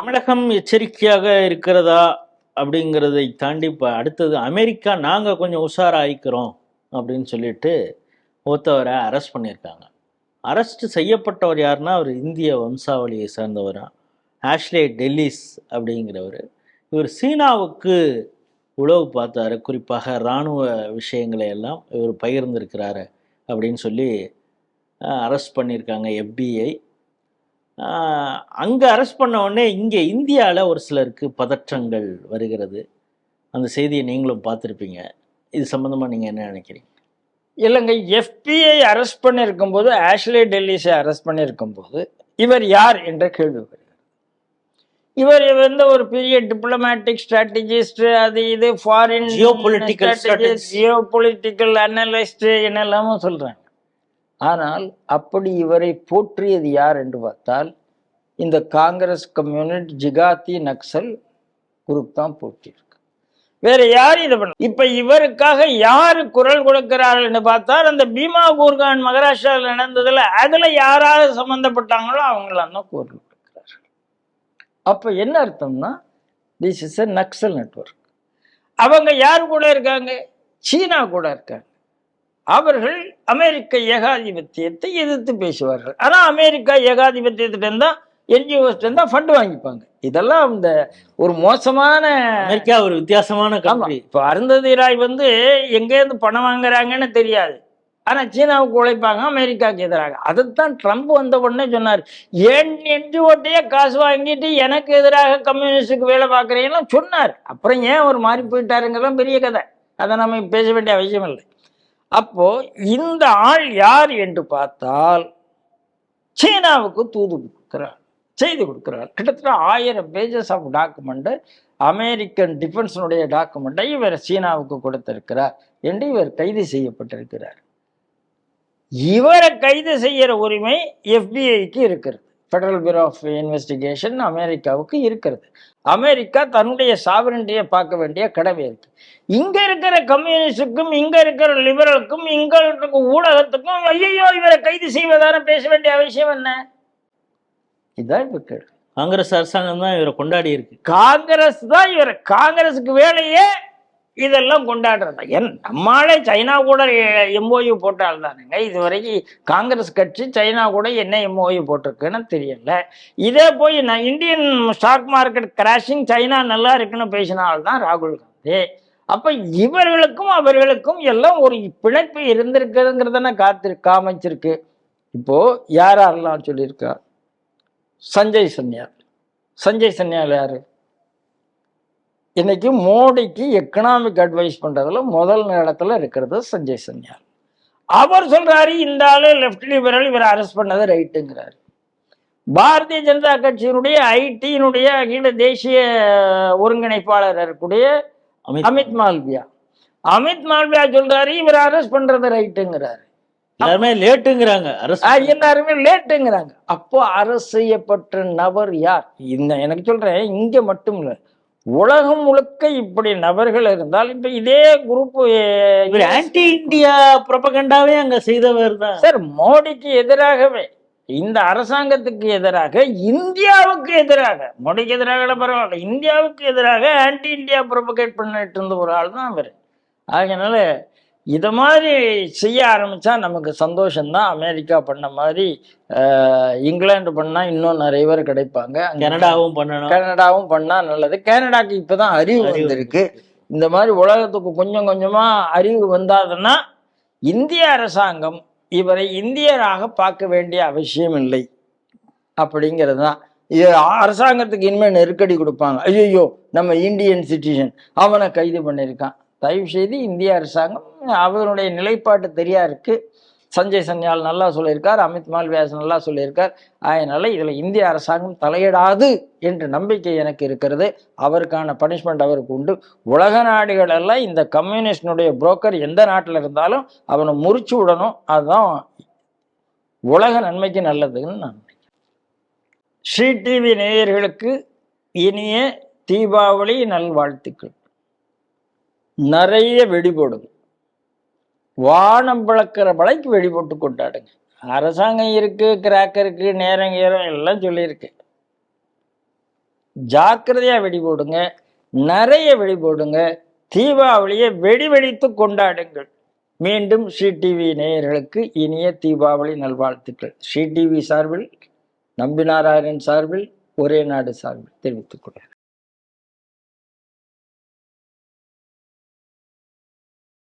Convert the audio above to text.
தமிழகம் எச்சரிக்கையாக இருக்கிறதா அப்படிங்கிறதை தாண்டி இப்போ அடுத்தது அமெரிக்கா நாங்கள் கொஞ்சம் உஷாராயிக்கிறோம் அப்படின்னு சொல்லிட்டு ஒருத்தவரை அரெஸ்ட் பண்ணியிருக்காங்க. அரெஸ்ட் செய்யப்பட்டவர் யாருன்னா அவர் இந்திய வம்சாவளியை சேர்ந்தவர்? ஆஷ்லே டெல்லிஸ் அப்படிங்கிறவர். இவர் சீனாவுக்கு உளவு பார்த்தாரு. குறிப்பாக இராணுவ விஷயங்களை எல்லாம் இவர் பகிர்ந்திருக்கிறாரு அப்படின்னு சொல்லி அரெஸ்ட் பண்ணியிருக்காங்க எஃபிஐ அங்கே அரெஸ்ட் பண்ண உடனே இங்கே இந்தியாவில் ஒரு சிலருக்கு பதற்றங்கள் வருகிறது. அந்த செய்தியை நீங்களும் பார்த்துருப்பீங்க. இது சம்மந்தமாக நீங்கள் என்ன நினைக்கிறீங்க? இல்லைங்க எஃபிஐ அரெஸ்ட் பண்ணியிருக்கும் போது ஆஷ்லே டெல்லிஸை அரெஸ்ட் பண்ணியிருக்கும் போது இவர் யார் என்ற கேள்வி வருகிறது. இவர் வந்து ஒரு பெரிய டிப்ளமேட்டிக் ஸ்ட்ராட்டஜிஸ்ட் அது இது foreign Geopolitical strategist. Geopolitical analyst என்னெல்லாமோ சொல்றாங்க ஆனால் அப்படி இவரை போற்றியது யார் என்று பார்த்தால் இந்த காங்கிரஸ் கம்யூனிட் ஜிகாத்தி நக்சல் குரூப் தான் போற்றியிருக்கு. வேற யாரும் இதை பண்ண இப்ப இவருக்காக யாரு குரல் கொடுக்கிறார்கள்னு பார்த்தால் அந்த பீமா கூர்கான் மகாராஷ்டிராவில் நடந்ததுல அதுல யாராவது சம்பந்தப்பட்டாங்களோ அவங்களாம் தான் குரல் கொடுக்கிறார்கள். அப்ப என்ன அர்த்தம்னா this is a Naxal network அவங்க யார் கூட இருக்காங்க? சீனா கூட இருக்காங்க. அவர்கள் அமெரிக்க ஏகாதிபத்தியத்தை எதிர்த்து பேசுவார்கள். ஆனா அமெரிக்கா ஏகாதிபத்தியத்திட்ட தான் என்ஜிஓஸ்ட்டு தான் ஃபண்ட் வாங்கிப்பாங்க. இதெல்லாம் இந்த ஒரு மோசமான அமெரிக்கா ஒரு வித்தியாசமான கண்ட்ரி இப்போ அருந்ததி ராய் வந்து எங்கேருந்து பணம் வாங்குறாங்கன்னு தெரியாது. ஆனா சீனாவுக்கு உழைப்பாங்க அமெரிக்காவுக்கு எதிராக. அதைத்தான் ட்ரம்ப் வந்த உடனே சொன்னார். ஏன் என்ஜிஓட்டையே காசு வாங்கிட்டு எனக்கு எதிராக கம்யூனிஸ்டுக்கு வேலை பார்க்குறீங்கன்னா சொன்னார். அப்புறம் ஏன் ஒரு மாறி போயிட்டாருங்கிறதான் பெரிய கதை. அதை நம்ம பேச வேண்டிய அவசியம் இல்லை அப்போ இந்த ஆள் யார் என்று பார்த்தால் சீனாவுக்கு தூது கொடுக்கிறார் செய்து கொடுக்கிறார். கிட்டத்தட்ட ஆயிரம் பேஜஸ் ஆஃப் டாக்குமெண்ட்டை அமெரிக்கன் டிஃபென்ஸினுடைய டாக்குமெண்ட்டை இவர் சீனாவுக்கு கொடுத்திருக்கிறார் என்று இவர் கைது செய்யப்பட்டிருக்கிறார். இவரை கைது செய்யற உரிமை எஃபிஐக்கு இருக்கிறது. ஃபெடரல் பியூரோ ஆஃப் இன்வெஸ்டிகேஷன் அமெரிக்காவுக்கு இருக்கிறது. அமெரிக்கா தன்னுடைய சாவரண்டியை பார்க்க வேண்டிய கடமை இருக்கு. இங்க இருக்கிற கம்யூனிஸ்டுக்கும் இங்க இருக்கிற லிபரலுக்கும் இங்க இருக்கிற ஊடகத்துக்கும் ஐயோ இவரை கைது செய்வதான பேச வேண்டிய அவசியம் என்ன? இதான் இப்ப கேள்வி. காங்கிரஸ் அரசாங்கம் தான் இவரை கொண்டாடி இருக்கு. காங்கிரஸ் தான் இவர் காங்கிரஸுக்கு வேலையே இதெல்லாம் கொண்டாடுறது என் நம்மாலே சைனா கூட எம்ஓயு போட்டால் தானுங்க இது வரைக்கும் காங்கிரஸ் கட்சி சைனா கூட என்ன எம்ஓயு போட்டிருக்குன்னு தெரியல. இதே போய் நான் Indian stock market crashing China நல்லா இருக்குன்னு பேசினால்தான் ராகுல் காந்தி. அப்ப இவர்களுக்கும் அவர்களுக்கும் எல்லாம் ஒரு பிணைப்பு இருந்திருக்குதுங்கிறதான காத்து காமிச்சிருக்கு. இப்போ யார் யாரெல்லாம் சொல்லியிருக்கா? சஞ்சய் சன்யார் சஞ்சய் சன்யால் யாரு? இன்னைக்கு மோடிக்கு எக்கனாமிக் அட்வைஸ் பண்றதுல முதல் இடத்துல இருக்கிறது சஞ்சய் சன்யால். அவர் சொல்றாரு இந்த ஆளு லெஃப்ட் லிபரல் இவர் அரெஸ்ட் பண்ணது ரைட்டுங்கிறாரு பாரதிய ஜனதா கட்சியினுடைய ஐடியினுடைய அகில தேசிய ஒருங்கிணைப்பாளர் இருக்கக்கூடிய அமித் மால்வியா. அமித் மால்வியா சொல்றாரு இவர் அரெஸ்ட் பண்றது ரைட்டுங்கிறாரு எல்லாருமே லேட்டுங்கிறாங்க அரசு எல்லாருமே லேட்டுங்கிறாங்க. அப்போ அரசு செய்யப்பட்ட நபர் யார்? இந்த எனக்கு சொல்றேன் இங்க மட்டும் இல்ல. உலகம் முழுக்க இப்படி நபர்கள் இருந்தால் இப்ப இதே குரூப் ஆன்டி இந்தியா புரபகண்டாவே அங்க செய்தவர் தான். சார் மோடிக்கு எதிராகவே இந்த அரசாங்கத்துக்கு எதிராக இந்தியாவுக்கு எதிராக மோடிக்கு எதிராக பரவாயில்ல இந்தியாவுக்கு எதிராக ஆன்டி இந்தியா ப்ரொபகேட் பண்ணிட்டு இருந்த ஒரு ஆள் தான் அவர். அதனால இதை மாதிரி செய்ய ஆரம்பிச்சா நமக்கு சந்தோஷம்தான். அமெரிக்கா பண்ண மாதிரி ஆஹ், இங்கிலாந்து பண்ணா இன்னும் நிறைய பேர் கிடைப்பாங்க. கனடாவும் பண்ணணும். கனடாவும் பண்ணா நல்லது. கனடாக்கு இப்பதான் அறிவு அறிவு வந்திருக்கு. இந்த மாதிரி உலகத்துக்கு கொஞ்சம் கொஞ்சமா அறிவு வந்தாதுன்னா இந்திய அரசாங்கம் இவரை இந்தியராக பார்க்க வேண்டிய அவசியம் இல்லை. அப்படிங்கிறது தான் இது அரசாங்கத்துக்கு இனிமேல் நெருக்கடி கொடுப்பாங்க. ஐயோ நம்ம இந்தியன் சிட்டிசன். அவனை கைது பண்ணியிருக்கான். தயவு செய்து இந்திய அரசாங்கம் அவருடைய நிலைப்பாட்டு தெரியா இருக்கு சஞ்சய் சன்யால் நல்லா சொல்லியிருக்கார் அமித் மால்வியாஸ் நல்லா சொல்லியிருக்கார். அதனால இதில் இந்திய அரசாங்கம் தலையிடாது என்ற நம்பிக்கை எனக்கு இருக்கிறது. அவருக்கான பனிஷ்மெண்ட் அவருக்கு உண்டு. உலக நாடுகளெல்லாம் இந்த கம்யூனிஸ்டினுடைய புரோக்கர் எந்த நாட்டில் இருந்தாலும் அவனை முறிச்சு விடணும். அதுதான் உலக நன்மைக்கு நல்லதுன்னு நான் நினைக்கிறேன். ஸ்ரீ டிவி நேயர்களுக்கு இனிய தீபாவளி நல்வாழ்த்துக்கள். நிறைய வெடி போடுங்க வானம் பிளக்கிற மலைக்கு வெடி போட்டு கொண்டாடுங்க. அரசாங்கம் இருக்கு கிராக் இருக்கு நேரம் ஏறம் எல்லாம் சொல்லியிருக்கு. ஜாக்கிரதையா வெடி போடுங்க நிறைய வெடி போடுங்க தீபாவளியை வெடி வெடித்து கொண்டாடுங்கள். மீண்டும் ஸ்ரீ டிவி நேயர்களுக்கு இனிய தீபாவளி நல்வாழ்த்துக்கள். ஸ்ரீ டிவி சார்பில் நம்பினாராயணன் சார்பில் ஒரே நாடு சார்பில் தெரிவித்துக் கொள்கிறேன்.